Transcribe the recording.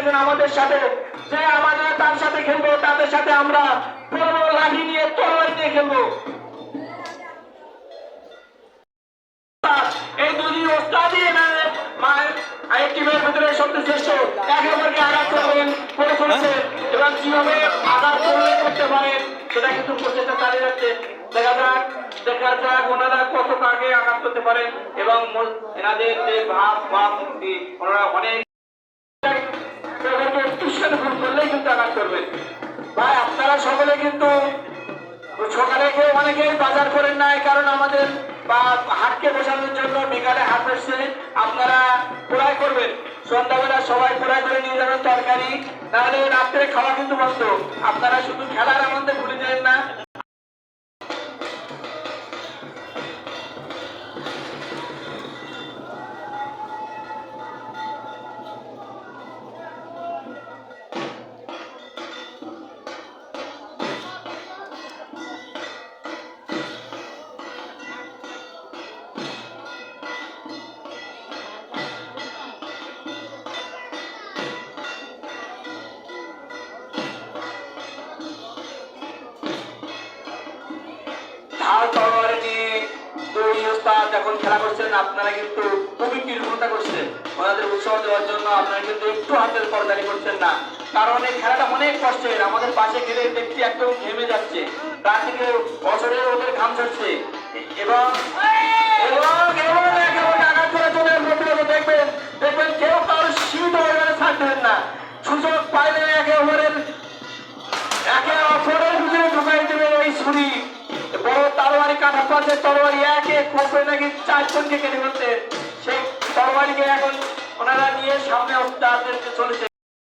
রেখেছেন আমাদের সাথে। যে আমাদের তার সাথে খেলব, তাদের সাথে আমরা বড় লাঠি নিয়ে তরবারি নিয়ে খেলব। এই এবং কীভাবে করতে সেটা কিন্তু যাচ্ছে যাক ওনারা কত আঘাত করতে এবং এনাদের যে ভাব ভাব মুক্তি করবেন। ভাই, আপনারা সকলে কিন্তু সকালে কেউ অনেকেই বাজার করেন নাই, কারণ আমাদের, বা হাটকে বসানোর জন্য বিকালে হাট বসছে, আপনারা পোড়াই করবেন। সন্ধ্যাবেলা সবাই পোড়াই করে নিয়ে যাবেন তরকারি তাহলে রাত্রে খাওয়া কিন্তু বন্ধ। আপনারা শুধু খেলার আনন্দে এবং দেখবেন দেখবেন কেউ কারোর সীমিত পরিমাণে ছাড় না। সুযোগ পাইলে একে অপরের একে অপরের ভিতরে ঢুকাই দেবে এই ছুরি। তরবারি কাটা তরবারি একে কোপে নাকি চারজনকে কেটে ফেলতে সেই তরবারিকে এখন ওনারা নিয়ে সামনে তাদেরকে চলেছে।